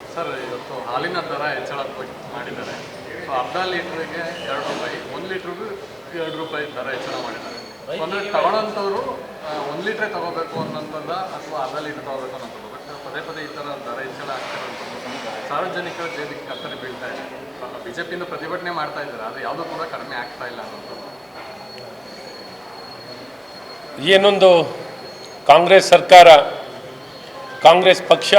Sir, ಇವತ್ತು ಹಾಲಿನ ದರ ಹೆಚ್ಚಳ ಮಾಡಿದ್ದಾರೆ. ಸೊ, ಅರ್ಧ ಲೀಟ್ರಿಗೆ ಎರಡು ರೂಪಾಯಿ, ಒಂದು ಲೀಟ್ರಿಗೂ ಎರಡು ರೂಪಾಯಿ ದರ ಹೆಚ್ಚಳ ಮಾಡಿದ್ದಾರೆ. ಅಂದರೆ ತಗೊಳ್ಳೋಂಥವ್ರು ಒಂದು ಲೀಟ್ರೇ ತಗೋಬೇಕು ಅನ್ನೋಂಥದ್ದ ಅಥವಾ ಅರ್ಧ ಲೀಟ್ರ್ ತಗೋಬೇಕು ಅನ್ನೋಂಥದ್ದು? ಬಟ್ ಪದೇ ಪದೇ ಈ ಥರ ದರ ಹೆಚ್ಚಳ ಆಗ್ತಿರೋಂಥದ್ದು ಸಾರ್ವಜನಿಕರ ಜೇಬಿಗೆ ಕತ್ತರಿ ಬೀಳ್ತಾ ಇದೆ. ಬಿ ಜೆ ಪಿಯಿಂದ ಪ್ರತಿಭಟನೆ ಮಾಡ್ತಾ ಇದ್ದಾರೆ. ಅದು ಯಾವುದೂ ಕೂಡ ಕಡಿಮೆ ಆಗ್ತಾ ಇಲ್ಲ ಅನ್ನೋಂಥದ್ದು. ಏನೊಂದು ಕಾಂಗ್ರೆಸ್ ಸರ್ಕಾರ, ಕಾಂಗ್ರೆಸ್ ಪಕ್ಷ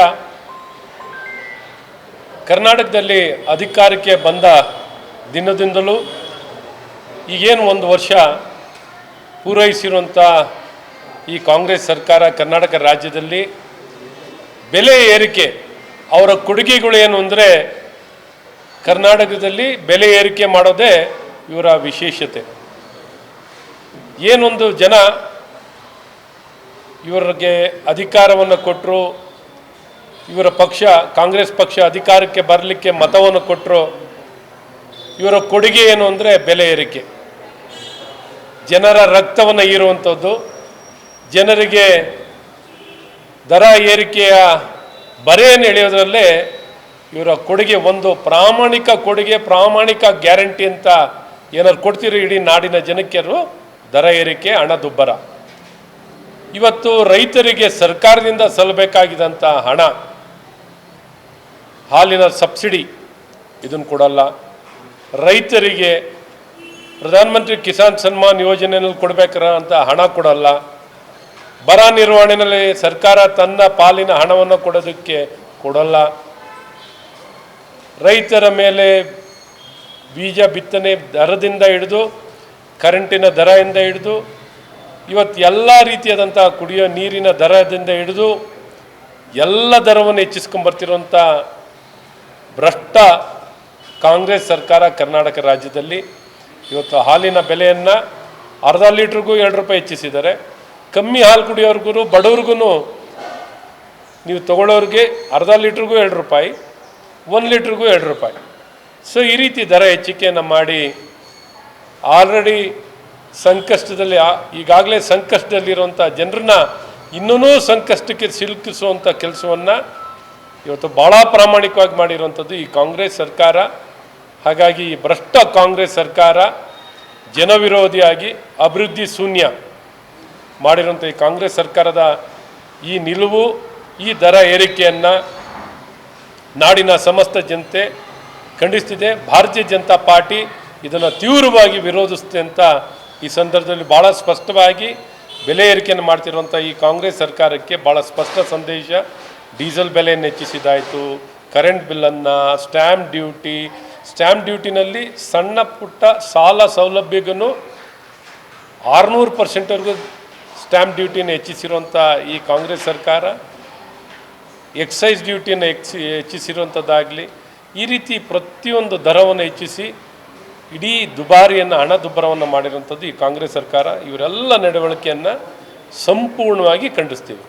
ಕರ್ನಾಟಕದಲ್ಲಿ ಅಧಿಕಾರಕ್ಕೆ ಬಂದ ದಿನದಿಂದಲೂ ಈಗೇನು ಒಂದು ವರ್ಷ ಪೂರೈಸಿರುವಂಥ ಈ ಕಾಂಗ್ರೆಸ್ ಸರ್ಕಾರ ಕರ್ನಾಟಕ ರಾಜ್ಯದಲ್ಲಿ ಬೆಲೆ ಏರಿಕೆ, ಅವರ ಕೊಡುಗೆಗಳು ಏನು ಅಂದರೆ ಕರ್ನಾಟಕದಲ್ಲಿ ಬೆಲೆ ಏರಿಕೆ ಮಾಡೋದೇ ಇವರ ವಿಶೇಷತೆ. ಏನೊಂದು ಜನ ಇವರಿಗೆ ಅಧಿಕಾರವನ್ನು ಕೊಟ್ಟರು ಇವರ ಪಕ್ಷ, ಕಾಂಗ್ರೆಸ್ ಪಕ್ಷ ಅಧಿಕಾರಕ್ಕೆ ಬರಲಿಕ್ಕೆ ಮತವನ್ನು ಕೊಟ್ಟರು ಇವರ ಕೊಡುಗೆ ಏನು ಅಂದರೆ ಬೆಲೆ ಏರಿಕೆ. ಜನರ ರಕ್ತವನ್ನು ಹೀರುವಂಥದ್ದು ಜನರಿಗೆ ದರ ಏರಿಕೆಯ ಬರೆಯನ್ನು ಎಳೆಯೋದ್ರಲ್ಲೇ ಇವರ ಕೊಡುಗೆ ಒಂದು ಪ್ರಾಮಾಣಿಕ ಕೊಡುಗೆ, ಪ್ರಾಮಾಣಿಕ ಗ್ಯಾರಂಟಿ ಅಂತ ಏನಾದ್ರು ಕೊಡ್ತೀರಿ ಇಡೀ ನಾಡಿನ ಜನಕ್ಕೆರು ದರ ಏರಿಕೆ, ಹಣದುಬ್ಬರ. ಇವತ್ತು ರೈತರಿಗೆ ಸರ್ಕಾರದಿಂದ ಸಲ್ಲಬೇಕಾಗಿದ್ದಂಥ ಹಣ ಹಾಲಿನ ಸಬ್ಸಿಡಿ ಇದನ್ನು ಕೊಡಲ್ಲ. ರೈತರಿಗೆ ಪ್ರಧಾನಮಂತ್ರಿ ಕಿಸಾನ್ ಸನ್ಮಾನ್ ಯೋಜನೆಯಲ್ಲಿ ಕೊಡಬೇಕಾರ ಅಂತ ಹಣ ಕೊಡಲ್ಲ. ಬರ ನಿರ್ವಹಣೆಯಲ್ಲಿ ಸರ್ಕಾರ ತನ್ನ ಪಾಲಿನ ಹಣವನ್ನು ಕೊಡೋದಕ್ಕೆ ಕೊಡಲ್ಲ. ರೈತರ ಮೇಲೆ ಬೀಜ ಬಿತ್ತನೆ ದರದಿಂದ ಹಿಡಿದು, ಕರೆಂಟಿನ ದರದಿಂದ ಹಿಡಿದು, ಇವತ್ತು ಎಲ್ಲ ರೀತಿಯಾದಂಥ ಕುಡಿಯೋ ನೀರಿನ ದರದಿಂದ ಹಿಡಿದು, ಎಲ್ಲ ದರವನ್ನು ಹೆಚ್ಚಿಸ್ಕೊಂಬರ್ತಿರುವಂಥ ಭ್ರಷ್ಟ ಕಾಂಗ್ರೆಸ್ ಸರ್ಕಾರ ಕರ್ನಾಟಕ ರಾಜ್ಯದಲ್ಲಿ ಇವತ್ತು ಹಾಲಿನ ಬೆಲೆಯನ್ನು ಅರ್ಧ ಲೀಟ್ರಿಗೂ ಎರಡು ರೂಪಾಯಿ ಹೆಚ್ಚಿಸಿದ್ದಾರೆ. ಕಮ್ಮಿ ಹಾಲು ಕುಡಿಯೋರ್ಗು ಬಡವ್ರಿಗೂ ನೀವು ತಗೊಳ್ಳೋರಿಗೆ ಅರ್ಧ ಲೀಟ್ರಿಗೂ ಎರಡು ರೂಪಾಯಿ, ಒಂದು ಲೀಟ್ರಿಗೂ ಎರಡು ರೂಪಾಯಿ. ಸೊ ಈ ರೀತಿ ದರ ಹೆಚ್ಚಿಕೆಯನ್ನು ಮಾಡಿ ಆಲ್ರೆಡಿ ಸಂಕಷ್ಟದಲ್ಲಿ ಈಗಾಗಲೇ ಸಂಕಷ್ಟದಲ್ಲಿರುವಂಥ ಜನರನ್ನ ಇನ್ನೂ ಸಂಕಷ್ಟಕ್ಕೆ ಸಿಲುಕಿಸುವಂಥ ಕೆಲಸವನ್ನು ಇವತ್ತು ಭಾಳ ಪ್ರಾಮಾಣಿಕವಾಗಿ ಮಾಡಿರುವಂಥದ್ದು ಈ ಕಾಂಗ್ರೆಸ್ ಸರ್ಕಾರ. ಹಾಗಾಗಿ ಈ ಭ್ರಷ್ಟ ಕಾಂಗ್ರೆಸ್ ಸರ್ಕಾರ ಜನವಿರೋಧಿಯಾಗಿ ಅಭಿವೃದ್ಧಿ ಶೂನ್ಯ ಮಾಡಿರುವಂಥ ಈ ಕಾಂಗ್ರೆಸ್ ಸರ್ಕಾರದ ಈ ನಿಲುವು, ಈ ದರ ಏರಿಕೆಯನ್ನು ನಾಡಿನ ಸಮಸ್ತ ಜನತೆ ಖಂಡಿಸ್ತಿದೆ. ಭಾರತೀಯ ಜನತಾ ಪಾರ್ಟಿ ಇದನ್ನು ತೀವ್ರವಾಗಿ ವಿರೋಧಿಸುತ್ತೆ ಅಂತ ಈ ಸಂದರ್ಭದಲ್ಲಿ ಭಾಳ ಸ್ಪಷ್ಟವಾಗಿ ಬೆಲೆ ಏರಿಕೆಯನ್ನು ಮಾಡ್ತಿರುವಂಥ ಈ ಕಾಂಗ್ರೆಸ್ ಸರ್ಕಾರಕ್ಕೆ ಭಾಳ ಸ್ಪಷ್ಟ ಸಂದೇಶ. ಡೀಸೆಲ್ ಬೆಲೆಯನ್ನು ಹೆಚ್ಚಿಸಿದಾಯಿತು. ಕರೆಂಟ್ ಬಿಲ್ಲನ್ನು, ಸ್ಟ್ಯಾಂಪ್ ಡ್ಯೂಟಿ, ಸ್ಟ್ಯಾಂಪ್ ಡ್ಯೂಟಿನಲ್ಲಿ ಸಣ್ಣ ಪುಟ್ಟ ಸಾಲ ಸೌಲಭ್ಯಗೂ ಆರುನೂರು ಪರ್ಸೆಂಟ್ವರೆಗೂ ಸ್ಟ್ಯಾಂಪ್ ಡ್ಯೂಟಿನ ಹೆಚ್ಚಿಸಿರುವಂಥ ಈ ಕಾಂಗ್ರೆಸ್ ಸರ್ಕಾರ, ಎಕ್ಸೈಸ್ ಡ್ಯೂಟಿಯನ್ನು ಹೆಚ್ಚಿ, ಹೆಚ್ಚಿಸಿರುವಂಥದ್ದಾಗಲಿ, ಈ ರೀತಿ ಪ್ರತಿಯೊಂದು ದರವನ್ನು ಹೆಚ್ಚಿಸಿ, ಇಡೀ ದುಬಾರಿಯನ್ನು ಹಣದುಬ್ಬರವನ್ನು ಮಾಡಿರುವಂಥದ್ದು ಈ ಕಾಂಗ್ರೆಸ್ ಸರ್ಕಾರ. ಇವರೆಲ್ಲ ನಡವಳಿಕೆಯನ್ನು ಸಂಪೂರ್ಣವಾಗಿ ಖಂಡಿಸ್ತೀವಿ.